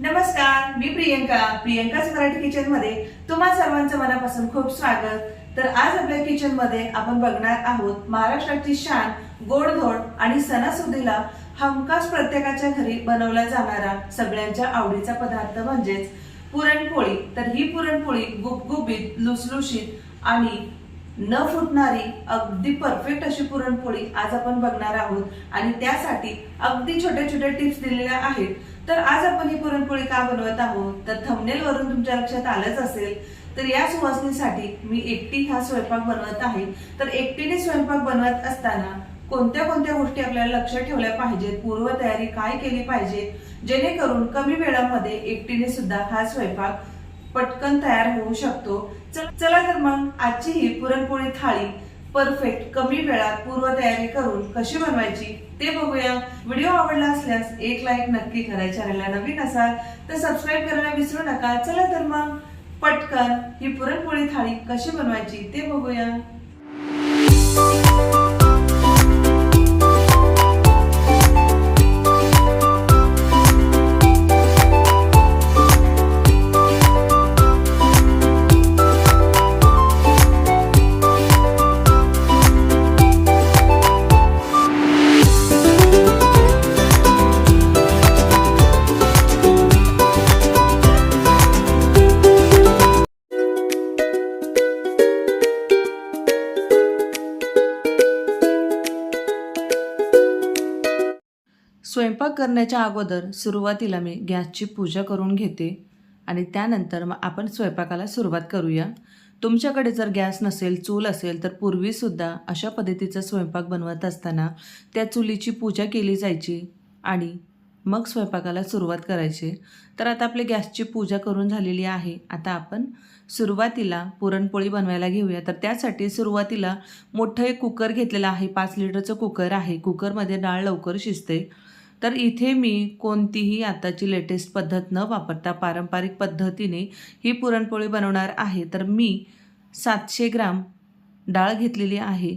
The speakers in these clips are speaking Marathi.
नमस्कार मी प्रियंका प्रियंकाच मराठी किचनमध्ये. तुम्हा सर्वांचं मनापासून खूप स्वागत. तर आज आपल्या किचनमध्ये आपण बघणार आहोत महाराष्ट्राची शान गोडधोड आणि सणासुदीला हमखास प्रत्येकाच्या घरी बनवला जाणारा सगळ्यांच्या आवडीचा पदार्थ म्हणजेच पुरणपोळी. तर ही पुरणपोळी गुबगुबीत लुसलुशीत आणि न फुटणारी अगदी परफेक्ट अशी पुरणपोळी आज आपण बघणार आहोत. आणि त्यासाठी अगदी छोट्या छोट्या टिप्स दिलेल्या आहेत. तर आज आपण ही पुरणपोळी का बनवत आहोत? तर थंबनेल वरून तुमच्या लक्षात आलंच असेल तर या सुवासनीसाठी मी एकटी हा स्वयंपाक बनवत आहे. तर एकटीने स्वयंपाक बनवत असताना कोणत्या कोणत्या गोष्टी आपल्याला लक्ष ठेवल्या पाहिजेत? पूर्वतयारी काय केली पाहिजे? जेणेकरून कमी वेळामध्ये एकटीने सुद्धा हा स्वयंपाक पटकन तयार होऊ शकतो. चला तर मग आजची ही पुरणपोळी थाळी परफेक्ट कमी वेळात पूर्वतयारी करून कशी बनवायची ते बघूया. व्हिडिओ आवडला असल्यास एक लाईक नक्की करा. चॅनलला नवीन असाल तर सबस्क्राईब करायला विसरू नका. चला तर मग पटकन ही पुरणपोळी थाळी कशी बनवायची ते बघूया. करण्याच्या अगोदर सुरुवातीला मी गॅसची पूजा करून घेते आणि त्यानंतर मग आपण स्वयंपाकाला सुरुवात करूया. तुमच्याकडे जर गॅस नसेल चूल असेल तर पूर्वीसुद्धा अशा पद्धतीचा स्वयंपाक बनवत असताना त्या चुलीची पूजा केली जायची आणि मग स्वयंपाकाला सुरुवात करायची. तर आता आपली गॅसची पूजा करून झालेली आहे. आता आपण सुरुवातीला पुरणपोळी बनवायला घेऊया. तर त्यासाठी सुरुवातीला मोठं एक कुकर घेतलेलं आहे. पाच लिटरचं कुकर आहे. कुकरमध्ये डाळ लवकर शिजते. तर इथे मी कोणतीही आताची लेटेस्ट पद्धत न वापरता पारंपरिक पद्धतीने ही पुरणपोळी बनवणार आहे. तर मी सातशे ग्राम डाळ घेतलेली आहे.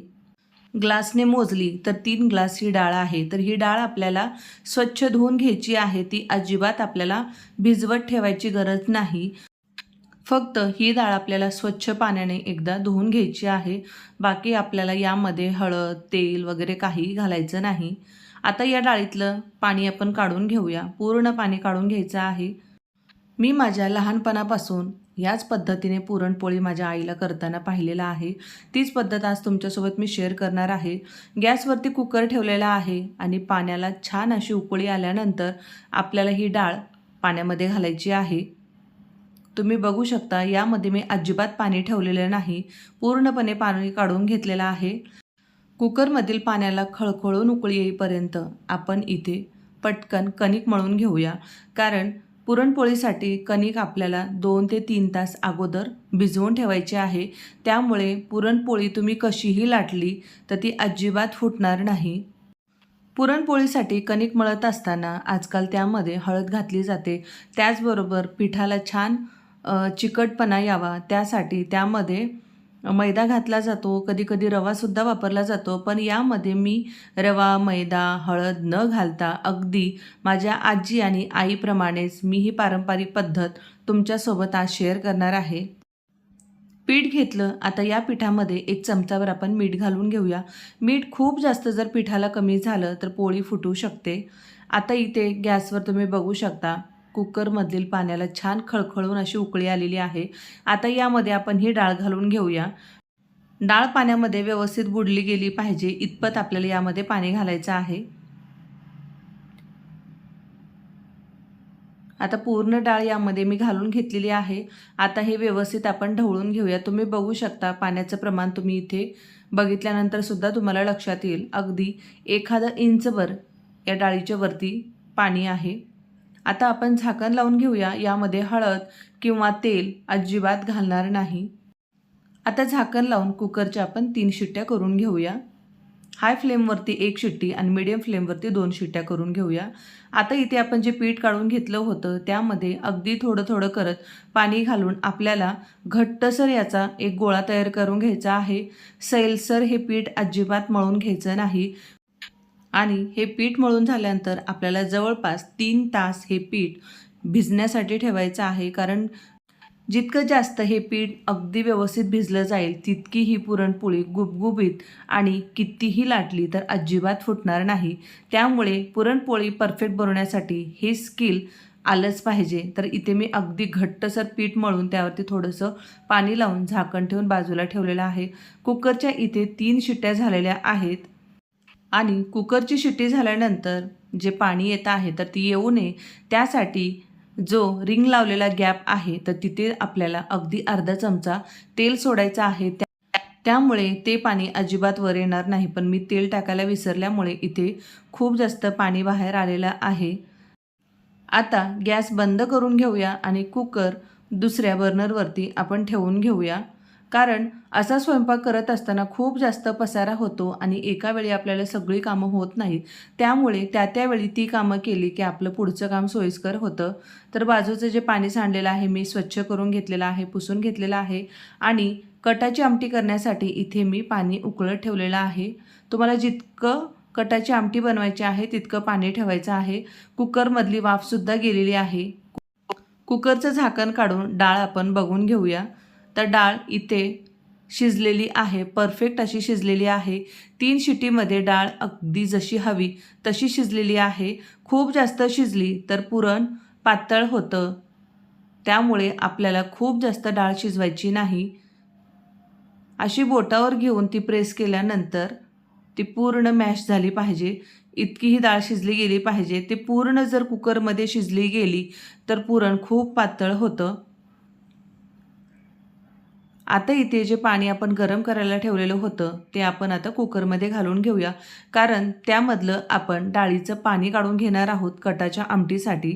ग्लासने मोजली तर तीन ग्लास ही डाळ आहे. तर ही डाळ आपल्याला स्वच्छ धुवून घ्यायची आहे. ती अजिबात आपल्याला भिजवत ठेवायची गरज नाही. फक्त ही डाळ आपल्याला स्वच्छ पाण्याने एकदा धुवून घ्यायची आहे. बाकी आपल्याला यामध्ये हळद तेल वगैरे काही घालायचं नाही. आता या डाळीतलं पाणी आपण काढून घेऊया. पूर्ण पाणी काढून घ्यायचं आहे. मी माझ्या लहानपणापासून याच पद्धतीने पुरणपोळी माझ्या आईला करताना पाहिलेला आहे. तीच पद्धत आज तुमच्यासोबत मी शेअर करणार आहे. गॅसवरती कुकर ठेवलेला आहे आणि पाण्याला छान अशी उकळी आल्यानंतर आपल्याला ही डाळ पाण्यामध्ये घालायची आहे. तुम्ही बघू शकता यामध्ये मी अजिबात पाणी ठेवलेलं नाही. पूर्णपणे पाणी काढून घेतलेलं आहे. कुकरमधील पाण्याला खळखळून उकळी येईपर्यंत आपण इथे पटकन कणिक मळून घेऊया. कारण पुरणपोळीसाठी कणिक आपल्याला दोन ते तीन तास अगोदर भिजवून ठेवायची आहे. त्यामुळे पुरणपोळी तुम्ही कशीही लाटली तर ती अजिबात फुटणार नाही. पुरणपोळीसाठी कणिक मळत असताना आजकाल त्यामध्ये हळद घातली जाते. त्याचबरोबर पिठाला छान चिकटपणा यावा. त्यासाठी त्यामध्ये मैदा घातला जातो कधी कधी रवासुद्धा वापरला जातो पण यामध्ये मी रवा मैदा हळद न घालता अगदी माझ्या आजी आणि आईप्रमाणेच मी ही पारंपरिक पद्धत तुमच्यासोबत आज शेअर करणार आहे. पीठ घेतलं आता या पिठामध्ये एक चमचावर आपण मीठ घालून घेऊया. मीठ खूप जास्त जर पिठाला कमी झालं तर पोळी फुटू शकते. आता इथे गॅसवर तुम्ही बघू शकता. कुकरमधील पाण्याला छान खळखळून अशी उकळी आलेली आहे. आता यामध्ये आपण ही डाळ घालून घेऊया. डाळ पाण्यामध्ये व्यवस्थित बुडली गेली पाहिजे. इतपत आपल्याला यामध्ये पाणी घालायचं आहे. आता पूर्ण डाळ यामध्ये मी घालून घेतलेली आहे. आता हे व्यवस्थित आपण ढवळून घेऊया. तुम्ही बघू शकता पाण्याचं प्रमाण तुम्ही इथे बघितल्यानंतर सुद्धा तुम्हाला लक्षात येईल. अगदी एखादं इंचभर या डाळीच्या वरती पाणी आहे. आता आपण झाकण लावून घेऊया यामध्ये हळद किंवा तेल अजिबात घालणार नाही. आता झाकण लावून कुकरच्या आपण तीन शिट्ट्या करून घेऊया. हाय फ्लेमवरती एक शिट्टी आणि मिडियम फ्लेमवरती दोन शिट्ट्या करून घेऊया. आता इथे आपण जे पीठ काढून घेतलं होतं त्यामध्ये अगदी थोडं थोडं करत पाणी घालून आपल्याला घट्टसर याचा एक गोळा तयार करून घ्यायचा आहे. सैलसर हे पीठ अजिबात मळून घ्यायचं नाही. आणि हे पीठ मळून झाल्यानंतर आपल्याला जवळपास तीन तास हे पीठ भिजण्यासाठी ठेवायचं आहे. कारण जितकं जास्त हे पीठ अगदी व्यवस्थित भिजलं जाईल तितकी ही पुरणपोळी गुबगुबीत आणि कितीही लाटली तर अजिबात फुटणार नाही. त्यामुळे पुरणपोळी परफेक्ट बनवण्यासाठी हे स्किल आलंच पाहिजे. तर इथे मी अगदी घट्टसर पीठ मळून त्यावरती थोडंसं पाणी लावून झाकण ठेवून बाजूला ठेवलेलं आहे. कुकरच्या इथे तीन शिट्ट्या झालेल्या आहेत. आणि कुकरची शिट्टी झाल्यानंतर जे पाणी येत आहे तर ती येऊ नये. त्यासाठी जो रिंग लावलेला गॅप आहे तर तिथे आपल्याला अगदी अर्धा चमचा तेल सोडायचं आहे. त्या त्यामुळे ते पाणी अजिबात वर येणार नाही. पण मी तेल टाकायला विसरल्यामुळे इथे खूप जास्त पाणी बाहेर आलेलं आहे. आता गॅस बंद करून घेऊया आणि कुकर दुसऱ्या बर्नरवरती आपण ठेवून घेऊया. कारण असा स्वयंपाक करत असताना खूप जास्त पसारा होतो आणि एका वेळी आपल्याला सगळी कामं होत नाहीत. त्यामुळे त्या त्यावेळी ती कामं केली की आपलं पुढचं काम सोयीस्कर होतं. तर बाजूचं जे पाणी सांडलेलं आहे मी स्वच्छ करून घेतलेलं आहे पुसून घेतलेलं आहे आणि कटाची आमटी करण्यासाठी इथे मी पाणी उकळत ठेवलेलं आहे. तुम्हाला जितकं कटाची आमटी बनवायची आहे तितकं पाणी ठेवायचं आहे. कुकरमधली वाफसुद्धा गेलेली आहे. कुकरचं झाकण काढून डाळ आपण बघून घेऊया. तर डाळ इथे शिजलेली आहे परफेक्ट अशी शिजलेली आहे. तीन शिटीमध्ये डाळ अगदी जशी हवी तशी शिजलेली आहे. खूप जास्त शिजली तर पुरण पातळ होतं. त्यामुळे आपल्याला खूप जास्त डाळ शिजवायची नाही. अशी बोटावर घेऊन ती प्रेस केल्यानंतर ती पूर्ण मॅश झाली पाहिजे. इतकी ही डाळ शिजली गेली पाहिजे. ती पूर्ण जर कुकरमध्ये शिजली गेली तर पुरण खूप पातळ होतं. आता इथे जे पाणी आपण गरम करायला ठेवलेलं होतं ते आपण आता कुकरमध्ये घालून घेऊया. कारण त्यामधलं आपण डाळीचं पाणी काढून घेणार आहोत कटाच्या आमटीसाठी.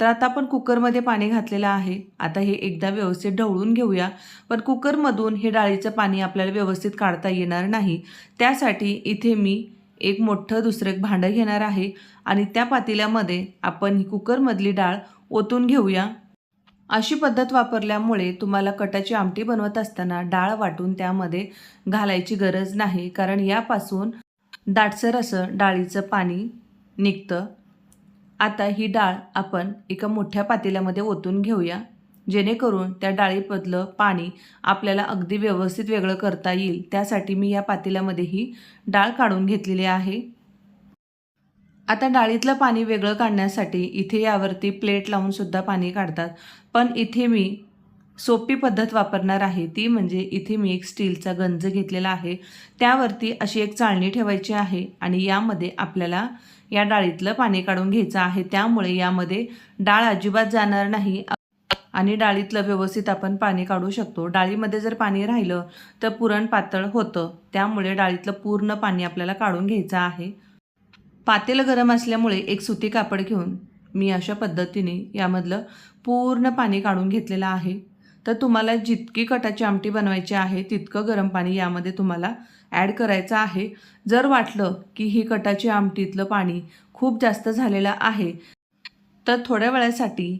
तर आता आपण कुकरमध्ये पाणी घातलेलं आहे. आता हे एकदा व्यवस्थित ढवळून घेऊया. पण कुकरमधून हे डाळीचं पाणी आपल्याला व्यवस्थित काढता येणार नाही. त्यासाठी इथे मी एक मोठं दुसरं एक भांडं घेणार आहे. आणि त्या पातेल्यामध्ये आपण ही कुकरमधली डाळ ओतून घेऊया. अशी पद्धत वापरल्यामुळे तुम्हाला कटाची आमटी बनवत असताना डाळ वाटून त्यामध्ये घालायची गरज नाही कारण यापासून दाटसर असं डाळीचं पाणी निघतं. आता ही डाळ आपण एका मोठ्या पातेल्यामध्ये ओतून घेऊया जेणेकरून त्या डाळीमधलं पाणी आपल्याला अगदी व्यवस्थित वेगळं करता येईल. त्यासाठी मी या पातेल्यामध्ये ही डाळ काढून घेतलेली आहे. आता डाळीतलं पाणी वेगळं काढण्यासाठी इथे यावरती प्लेट लावून सुद्धा पाणी काढतात. पण इथे मी सोपी पद्धत वापरणार आहे. ती म्हणजे इथे मी एक स्टीलचा गंज घेतलेला आहे. त्यावरती अशी एक चाळणी ठेवायची आहे आणि यामध्ये आपल्याला या डाळीतलं पाणी काढून घ्यायचं आहे. त्यामुळे यामध्ये डाळ अजिबात जाणार नाही. आणि डाळीतलं व्यवस्थित आपण पाणी काढू शकतो. डाळीमध्ये जर पाणी राहिलं तर पुरण पातळ होतं. त्यामुळे डाळीतलं पूर्ण पाणी आपल्याला काढून घ्यायचं आहे. पातेलं गरम असल्यामुळे एक सुती कापड घेऊन मी अशा पद्धतीने यामधलं पूर्ण पाणी काढून घेतलेलं आहे. तर तुम्हाला जितकी कटाची आमटी बनवायची आहे तितकं गरम पाणी यामध्ये तुम्हाला ॲड करायचं आहे. जर वाटलं की ही कटाची आमटीतलं पाणी खूप जास्त झालेलं आहे तर थोड्या वेळासाठी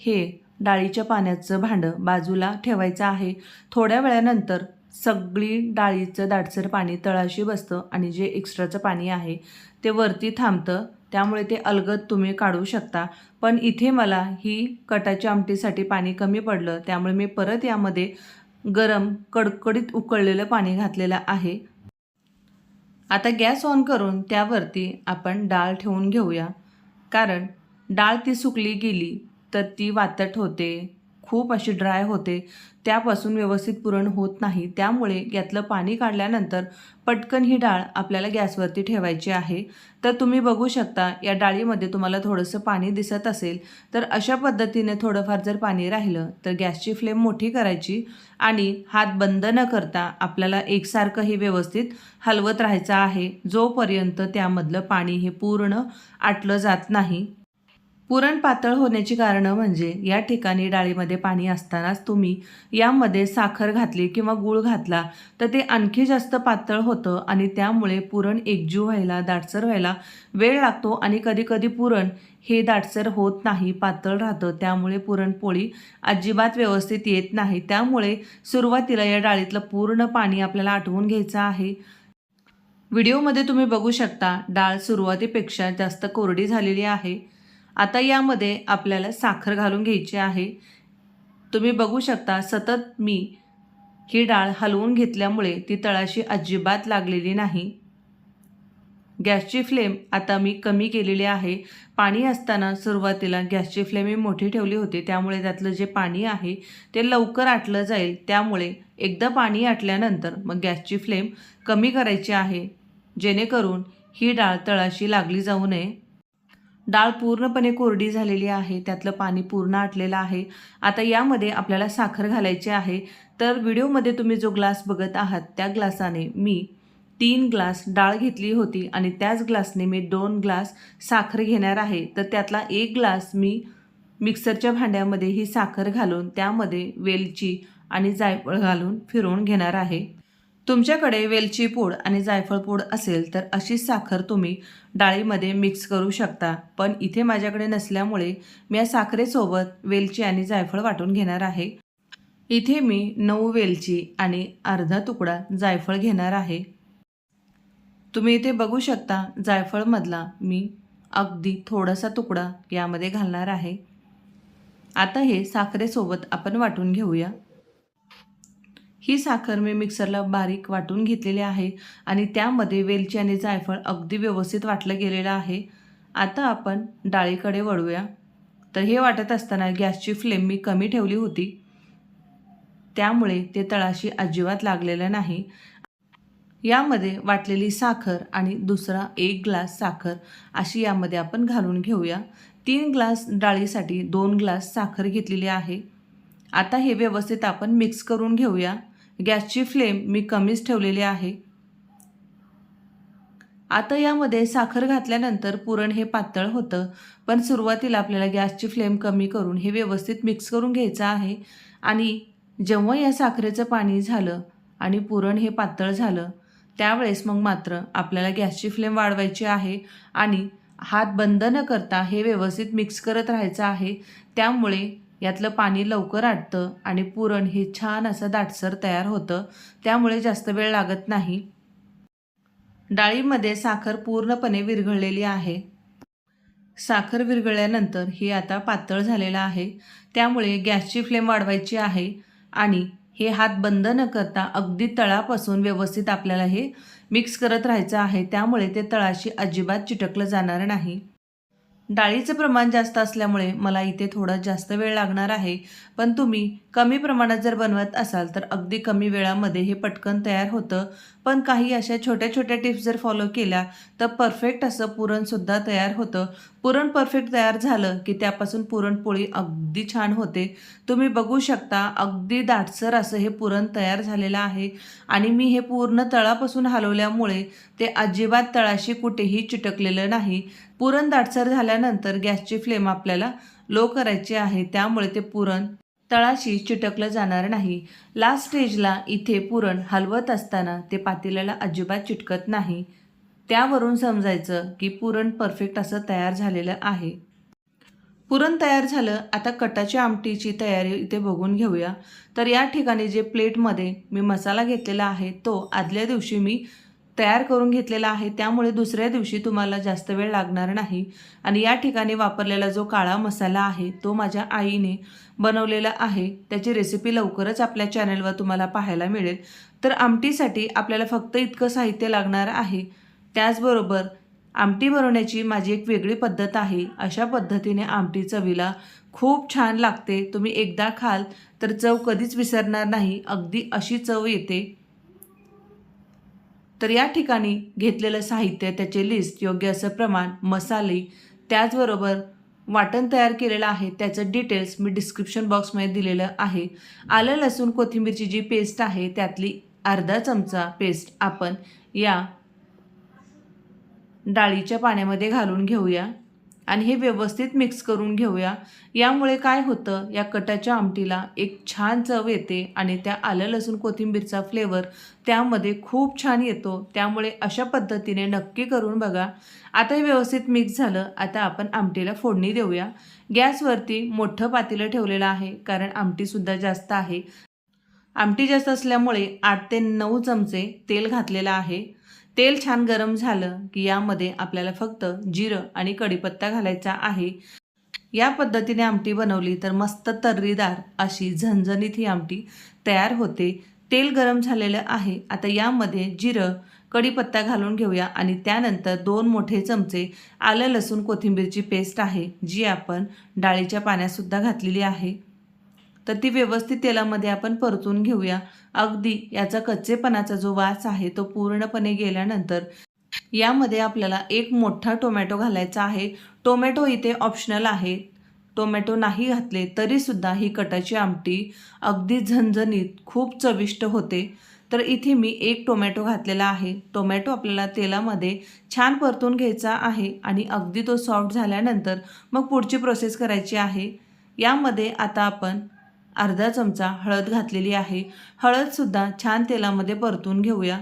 हे डाळीच्या पाण्याचं भांडं बाजूला ठेवायचं आहे. थोड्या वेळानंतर सगळी डाळीचं दाटसर पाणी तळाशी बसतं आणि जे एक्स्ट्राचं पाणी आहे ते वरती थांबतं. त्यामुळे ते अलगद तुम्ही काढू शकता. पण इथे मला ही कटाच्या आमटीसाठी पाणी कमी पडलं. त्यामुळे मी परत यामध्ये गरम कडकडीत उकळलेलं पाणी घातलेलं आहे. आता गॅस ऑन करून त्यावरती आपण डाळ ठेवून घेऊया. कारण डाळ ती सुकली गेली तर ती वातट होते. खूप अशी ड्राय होते. त्यापासून व्यवस्थित पुरण होत नाही. त्यामुळे यातलं पाणी काढल्यानंतर पटकन ही डाळ आपल्याला गॅसवरती ठेवायची आहे. तर तुम्ही बघू शकता या डाळीमध्ये तुम्हाला थोडंसं पाणी दिसत असेल. तर अशा पद्धतीने थोडंफार जर पाणी राहिलं तर गॅसची फ्लेम मोठी करायची आणि हात बंद न करता आपल्याला एकसारखं हे व्यवस्थित हलवत राहायचं आहे. जोपर्यंत त्यामधलं पाणी हे पूर्ण आटलं जात नाही पुरण पातळ होण्याची कारणं म्हणजे या ठिकाणी डाळीमध्ये पाणी असतानाच तुम्ही यामध्ये साखर घातली किंवा गूळ घातला तर ते आणखी जास्त पातळ होतं आणि त्यामुळे पुरण एकजीव व्हायला दाटसर व्हायला वेळ लागतो आणि कधीकधी पुरण हे दाटसर होत नाही पातळ राहतं. त्यामुळे पुरणपोळी अजिबात व्यवस्थित येत नाही. त्यामुळे सुरुवातीला या डाळीतलं पूर्ण पाणी आपल्याला आटवून घ्यायचं आहे. व्हिडिओमध्ये तुम्ही बघू शकता डाळ सुरुवातीपेक्षा जास्त कोरडी झालेली आहे. आता यामध्ये आपल्याला साखर घालून घ्यायची आहे. तुम्ही बघू शकता सतत मी ही डाळ हलवून घेतल्यामुळे ती तळाशी अजिबात लागलेली नाही. गॅसची फ्लेम आता मी कमी केलेली आहे. पाणी असताना सुरुवातीला गॅसची फ्लेम मी मोठी ठेवली होती त्यामुळे त्यातलं जे पाणी आहे ते लवकर आटलं जाईल. त्यामुळे एकदा पाणी आटल्यानंतर मग गॅसची फ्लेम कमी करायची आहे जेणेकरून ही डाळ तळाशी लागली जाऊ नये. डाळ पूर्णपणे कोरडी झालेली आहे त्यातलं पाणी पूर्ण आटलेलं आहे. आता यामध्ये आपल्याला साखर घालायची आहे. तर व्हिडिओमध्ये तुम्ही जो ग्लास बघत आहात त्या ग्लासाने मी तीन ग्लास डाळ घेतली होती आणि त्याच ग्लासने मी दोन ग्लास साखर घेणार आहे. तर त्यातला एक ग्लास मी मिक्सरच्या भांड्यामध्ये ही साखर घालून त्यामध्ये वेलची आणि जायफळ घालून फिरवून घेणार आहे. तुमच्याकडे वेलची पूड आणि जायफळ पूड असेल तर अशीच साखर तुम्ही डाळीमध्ये मिक्स करू शकता. पण इथे माझ्याकडे नसल्यामुळे मी या साखरेसोबत वेलची आणि जायफळ वाटून घेणार आहे. इथे मी नऊ वेलची आणि अर्धा तुकडा जायफळ घेणार आहे. तुम्ही इथे बघू शकता जायफळमधला मी अगदी थोडासा तुकडा यामध्ये घालणार आहे. आता हे साखरेसोबत आपण वाटून घेऊया. ही साखर मी मिक्सरला बारीक वाटून घेतलेली आहे आणि त्यामध्ये वेलची आणि जायफळ अगदी व्यवस्थित वाटलं गेलेलं आहे. आता आपण डाळीकडे वळूया. तर हे वाटत असताना गॅसची फ्लेम मी कमी ठेवली होती. त्यामुळे ते तळाशी अजिबात लागलेलं नाही. यामध्ये वाटलेली साखर आणि दुसरा एक ग्लास साखर अशी यामध्ये आपण घालून घेऊया. तीन ग्लास डाळीसाठी दोन ग्लास साखर घेतलेली आहे. आता हे व्यवस्थित आपण मिक्स करून घेऊया. गॅसची फ्लेम मी कमीच ठेवलेली आहे. आता यामध्ये साखर घातल्यानंतर पुरण हे पातळ होतं पण सुरुवातीला आपल्याला गॅसची फ्लेम कमी करून हे व्यवस्थित मिक्स करून घ्यायचं आहे आणि जेव्हा या साखरेचं पाणी झालं आणि पुरण हे पातळ झालं त्यावेळेस मग मात्र आपल्याला गॅसची फ्लेम वाढवायची आहे आणि हात बंद न करता हे व्यवस्थित मिक्स करत राहायचं आहे. त्यामुळे यातलं पाणी लवकर आटतं आणि पुरण हे छान असं दाटसर तयार होतं त्यामुळे जास्त वेळ लागत नाही. डाळीमध्ये साखर पूर्णपणे विरघळलेली आहे. साखर विरघळल्यानंतर हे आता पातळ झालेलं आहे त्यामुळे गॅसची फ्लेम वाढवायची आहे आणि हे हात बंद न करता अगदी तळापासून व्यवस्थित आपल्याला हे मिक्स करत राहायचं आहे त्यामुळे ते तळाशी अजिबात चिटकलं जाणार नाही. डाळीचं प्रमाण जास्त असल्यामुळे मला इथे थोडा जास्त वेळ लागणार आहे. पण तुम्ही कमी प्रमाणात जर बनवत असाल तर अगदी कमी वेळामध्ये हे पटकन तयार होतं. पण काही अशा छोट्या छोट्या टिप्स जर फॉलो केल्या तर परफेक्ट असं पुरणसुद्धा तयार होतं. पुरण परफेक्ट तयार झालं की त्यापासून पुरणपोळी अगदी छान होते. तुम्ही बघू शकता अगदी दाटसर असं हे पुरण तयार झालेलं आहे. आणि मी हे पूर्ण तळापासून हलवल्यामुळे ते अजिबात तळाशी कुठेही चिटकलेलं नाही. पुरण दाटसर झाल्यानंतर गॅसची फ्लेम आपल्याला लो करायची आहे. त्यामुळे ते पुरण तळाशी चिटकलं जाणार नाही. लास्ट स्टेजला इथे पुरण हलवत असताना ते पातेल्याला अजिबात चिटकत नाही. त्यावरून समजायचं की पुरण परफेक्ट असं तयार झालेलं आहे. पुरण तयार झालं. आता कटाची आमटीची तयारी इथे बघून घेऊया. तर या ठिकाणी जे प्लेटमध्ये मी मसाला घेतलेला आहे तो आदल्या दिवशी मी तयार करून घेतलेला आहे त्यामुळे दुसऱ्या दिवशी तुम्हाला जास्त वेळ लागणार नाही. आणि या ठिकाणी वापरलेला जो काळा मसाला आहे तो माझ्या आईने बनवलेला आहे. त्याची रेसिपी लवकरच आपल्या चॅनलवर तुम्हाला पाहायला मिळेल. तर आमटीसाठी आपल्याला फक्त इतकं साहित्य लागणार आहे. त्याचबरोबर आमटी बनवण्याची माझी एक वेगळी पद्धत आहे. अशा पद्धतीने आमटी चवीला खूप छान लागते. तुम्ही एकदा खाल तर चव कधीच विसरणार नाही. अगदी अशी चव येते. तर या ठिकाणी घेतलेलं साहित्य त्याचे लिस्ट योग्य असं प्रमाण मसाले त्याचबरोबर वाटण तयार केलेलं आहे. त्याचं डिटेल्स मी डिस्क्रिप्शन बॉक्समध्ये दिलेलं आहे. आलं लसूण कोथिंबीरची जी पेस्ट आहे त्यातली अर्धा चमचा पेस्ट आपण या डाळीच्या पाण्यामध्ये घालून घेऊया. आणि हे व्यवस्थित मिक्स करून घेऊया. यामुळे काय होतं या कटाच्या आमटीला एक छान चव येते आणि त्या आलं लसूण कोथिंबीरचा फ्लेवर त्यामध्ये खूप छान येतो. त्यामुळे अशा पद्धतीने नक्की करून बघा. आता हे व्यवस्थित मिक्स झालं आता आपण आमटीला फोडणी देऊया. गॅसवरती मोठं पातेलं ठेवलेलं आहे कारण आमटीसुद्धा जास्त आहे. आमटी जास्त असल्यामुळे आठ ते नऊ चमचे तेल घातलेलं आहे. तेल छान गरम झालं की यामध्ये आपल्याला फक्त जिरं आणि कढीपत्ता घालायचा आहे. या पद्धतीने आमटी बनवली तर मस्त तर्रीदार अशी झणझणीत ही आमटी तयार होते. तेल गरम झालेलं आहे. आता यामध्ये जिरं कढीपत्ता घालून घेऊया आणि त्यानंतर दोन मोठे चमचे आलं लसूण कोथिंबीरची पेस्ट आहे जी आपण डाळीच्या पाण्यातसुद्धा घातलेली आहे. तर ती व्यवस्थित तेलामध्ये आपण परतून घेऊया. अगदी याचा कच्चेपणाचा जो वास आहे तो पूर्णपणे गेल्यानंतर यामध्ये आपल्याला एक मोठा टोमॅटो घालायचा आहे. टोमॅटो इथे ऑप्शनल आहे. टोमॅटो नाही घातले तरीसुद्धा ही कटाची आमटी अगदी झणझणीत खूप चविष्ट होते. तर इथे मी एक टोमॅटो घातलेला आहे. टोमॅटो आपल्याला तेलामध्ये छान परतून घ्यायचा आहे आणि अगदी तो सॉफ्ट झाल्यानंतर मग पुढची प्रोसेस करायची आहे. यामध्ये आता आपण अर्धा चमचा हळद घातलेली आहे. हळदसुद्धा छान तेलामध्ये परतून घेऊया.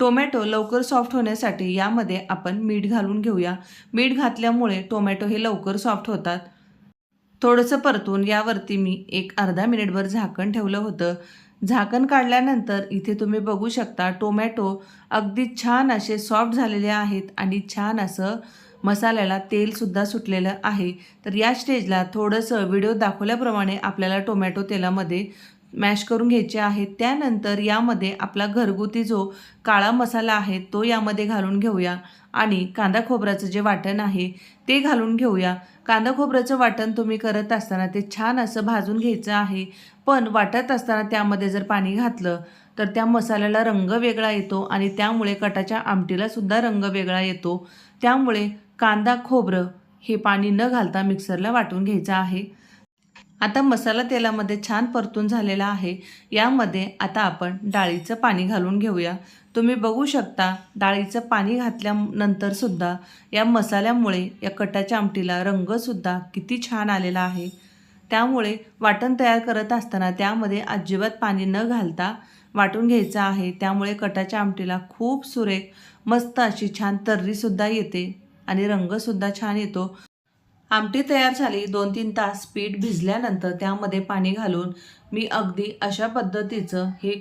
टोमॅटो लवकर सॉफ्ट होण्यासाठी यामध्ये आपण मीठ घालून घेऊया. मीठ घातल्यामुळे टोमॅटो हे लवकर सॉफ्ट होतात. थोडंसं परतून यावरती मी एक अर्धा मिनिटभर झाकण ठेवलं होतं. झाकण काढल्यानंतर इथे तुम्ही बघू शकता टोमॅटो अगदी छान असे सॉफ्ट झालेले आहेत आणि छान असं मसाल्याला तेलसुद्धा सुटलेलं आहे. तर या स्टेजला थोडंसं व्हिडिओ दाखवल्याप्रमाणे आपल्याला टोमॅटो तेलामध्ये मॅश करून घ्यायचे आहे. त्यानंतर यामध्ये आपला घरगुती जो काळा मसाला आहे तो यामध्ये घालून घेऊया. आणि कांदा खोबऱ्याचं जे वाटण आहे ते घालून घेऊया. कांदा खोबऱ्याचं वाटण तुम्ही करत असताना ते छान असं भाजून घ्यायचं आहे. पण वाटत असताना त्यामध्ये जर पाणी घातलं तर त्या मसाल्याला रंग वेगळा येतो आणि त्यामुळे कटाच्या आमटीलासुद्धा रंग वेगळा येतो. त्यामुळे कांदा खोबरं हे पाणी न घालता मिक्सरला वाटून घ्यायचं आहे. आता मसाला तेलामध्ये छान परतून झालेला आहे. यामध्ये आता आपण डाळीचं पाणी घालून घेऊया. तुम्ही बघू शकता डाळीचं पाणी घातल्यानंतरसुद्धा या मसाल्यामुळे या कटाच्या आमटीला रंगसुद्धा किती छान आलेला आहे. त्यामुळे वाटण तयार करत असताना त्यामध्ये अजिबात पाणी न घालता वाटून घ्यायचं आहे. त्यामुळे कटाच्या आमटीला खूप सुरेख मस्त अशी छान तर्रीसुद्धा येते. आणि रंगसुद्धा छान येतो. आमटी तयार झाली. दोन तीन तास पीठ भिजल्यानंतर त्यामध्ये पाणी घालून मी अगदी अशा पद्धतीचं हे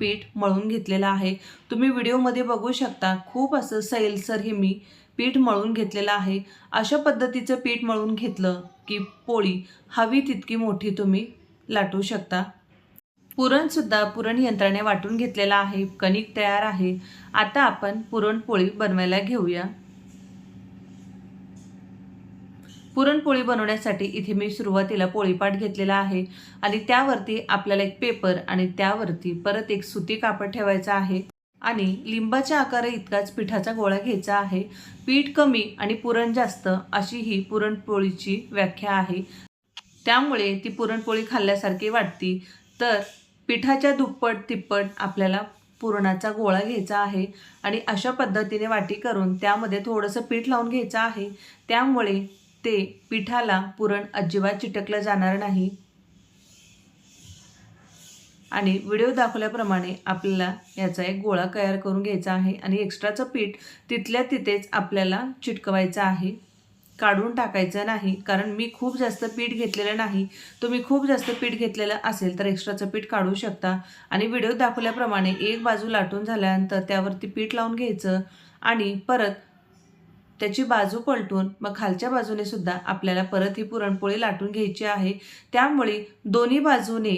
पीठ मळून घेतलेलं आहे. तुम्ही व्हिडिओमध्ये बघू शकता खूप असं सैलसर हे मी पीठ मळून घेतलेलं आहे. अशा पद्धतीचं पीठ मळून घेतलं की पोळी हवी तितकी मोठी तुम्ही लाटू शकता. पुरणसुद्धा पुरण यंत्राने वाटून घेतलेलं आहे. कणिक तयार आहे. आता आपण पुरणपोळी बनवायला घेऊया. पुरणपोळी बनवण्यासाठी इथे मी सुरुवातीला पोळीपाट घेतलेला आहे. आणि त्यावरती आपल्याला एक पेपर आणि त्यावरती परत एक सुती कापड ठेवायचं आहे. आणि लिंबाच्या आकार इतकाच पिठाचा गोळा घ्यायचा आहे. पीठ कमी आणि पुरण जास्त अशी ही पुरणपोळीची व्याख्या आहे. त्यामुळे ती पुरणपोळी खाल्ल्यासारखी वाटती. तर पिठाच्या दुप्पट तिप्पट आपल्याला पुरणाचा गोळा घ्यायचा आहे. आणि अशा पद्धतीने वाटी करून त्यामध्ये थोडंसं पीठ लावून घ्यायचं आहे. त्यामुळे ते पिठाला पुरण अजिबात चिटकलं जाणार नाही. आणि व्हिडिओ दाखवल्याप्रमाणे आपल्याला याचा एक गोळा तयार करून घ्यायचा आहे आणि एक्स्ट्राचं पीठ तिथल्या तिथेच आपल्याला चिटकवायचं आहे. काढून टाकायचं नाही कारण मी खूप जास्त पीठ घेतलेलं नाही. तुम्ही खूप जास्त पीठ घेतलेलं असेल तर एक्स्ट्राचं पीठ काढू शकता. आणि व्हिडिओ दाखवल्याप्रमाणे एक बाजू लाटून झाल्यानंतर त्यावरती पीठ लावून घ्यायचं आणि परत त्याची बाजू पलटून मग खालच्या बाजूने सुद्धा आपल्याला परत ही पुरणपोळी लाटून घ्यायची आहे. त्यामुळे दोन्ही बाजूने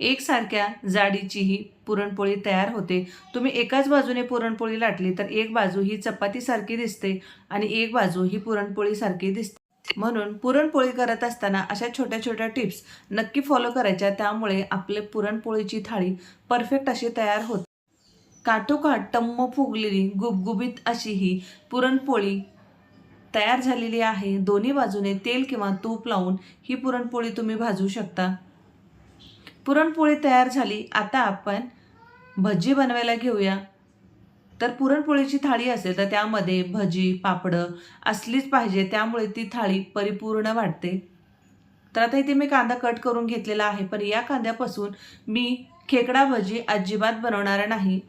एकसारख्या जाडीची ही पुरणपोळी तयार होते. तुम्ही एकाच बाजूने पुरणपोळी लाटली तर एक बाजू ही चपातीसारखी दिसते आणि एक बाजू ही पुरणपोळीसारखी दिसते. म्हणून पुरणपोळी करत असताना अशा छोट्या छोट्या टिप्स नक्की फॉलो करायच्या. त्यामुळे आपले पुरणपोळीची थाळी परफेक्ट अशी तयार होते. काठोकाठ टम्म फुगलेली गुबगुबीत अशी ही पुरणपोळी तयार झालेली आहे. दोन्ही बाजूने तेल किंवा तूप लावून ही पुरणपोळी तुम्ही भाजू शकता. पुरणपोळी तयार झाली. आता आपण भजी बनवायला घेऊया. तर पुरणपोळीची थाळी असेल तर त्यामध्ये भजी पापडं असलीच पाहिजे. त्यामुळे ती थाळी परिपूर्ण वाटते तर आता इथे मी कांदा कट करून घेतलेला आहे. पण या कांद्यापासून मी खेकडा भजी अजिबात बनवणार नाही.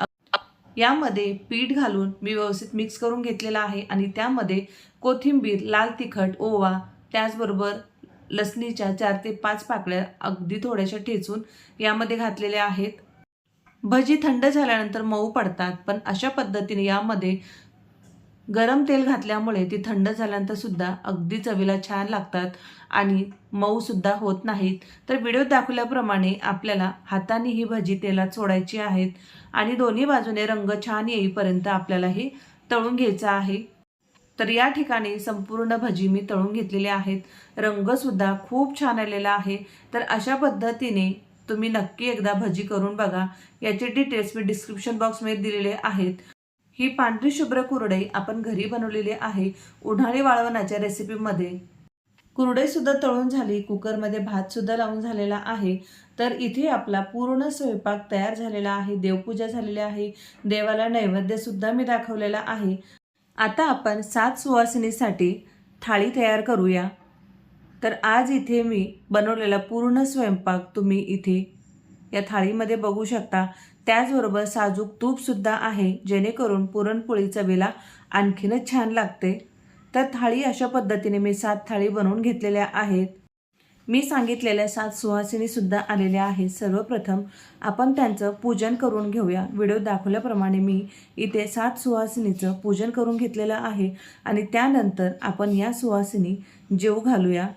यामध्ये पीठ घालून मी व्यवस्थित मिक्स करून घेतलेला आहे आणि त्यामध्ये कोथिंबीर लाल तिखट ओवा त्याचबरोबर लसणीच्या चार ते पाच पाकळ्या अगदी थोड्याशा ठेचून यामध्ये घातलेल्या आहेत. भजी थंड झाल्यानंतर मऊ पडतात पण अशा पद्धतीने यामध्ये गरम तेल घातल्यामुळे ती थंड झाल्यानंतर सुद्धा अगदी चवीला छान लागतात आणि मऊसुद्धा होत नाहीत. तर व्हिडिओ दाखवल्याप्रमाणे आपल्याला हाताने ही भजी तेलात सोडायची आहेत. आणि दोन्ही बाजूने रंग छान येईपर्यंत आपल्याला हे तळून घ्यायचं आहे. तर या ठिकाणी संपूर्ण भजी मी तळून घेतलेले आहेत. रंगसुद्धा खूप छान आलेला आहे. तर अशा पद्धतीने तुम्ही नक्की एकदा भजी करून बघा. याचे डिटेल्स मी डिस्क्रिप्शन बॉक्समध्ये दिलेले आहेत. ही पांढरी शुभ्र कुरडे आपण घरी बनवलेली आहे. उन्हाळी वाळवणाच्या रेसिपीमध्ये कुरडईसुद्धा तळून झाली. कुकरमध्ये भातसुद्धा लावून झालेला आहे. तर इथे आपला पूर्ण स्वयंपाक तयार झालेला आहे देवपूजा झालेली आहे देवाला नैवेद्यसुद्धा मी दाखवलेला आहे. आता आपण सात सुवासिनीसाठी थाळी तयार करूया. तर आज इथे मी बनवलेला पूर्ण स्वयंपाक तुम्ही इथे या थाळीमध्ये बघू शकता. त्याचबरोबर साजूक तूपसुद्धा आहे जेणेकरून पुरणपोळी चवीला आणखीनच छान लागते. तर थाळी अशा पद्धतीने मी सात थाळी बनवून घेतलेल्या आहेत. मी सांगितलेल्या सात सुहासिनीसुद्धा आलेल्या आहेत. सर्वप्रथम आपण त्यांचं पूजन करून घेऊया. व्हिडिओ दाखवल्याप्रमाणे मी इथे सात सुहासिनीचं पूजन करून घेतलेलं आहे आणि त्यानंतर आपण या सुहासिनी जेव घालूया.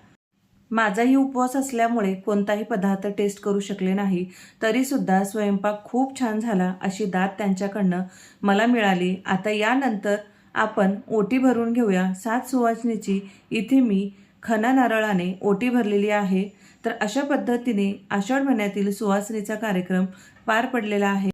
माझाही उपवास असल्यामुळे कोणताही पदार्थ टेस्ट करू शकले नाही. तरीसुद्धा स्वयंपाक खूप छान झाला अशी दात त्यांच्याकडनं मला मिळाली. आता यानंतर आपण ओटी भरून घेऊया. सात सुवासिनीची इथे मी खना नारळाने ओटी भरलेली आहे तर अशा पद्धतीने आषाढ महिन्यातील सुवासिनीचा कार्यक्रम पार पडलेला आहे.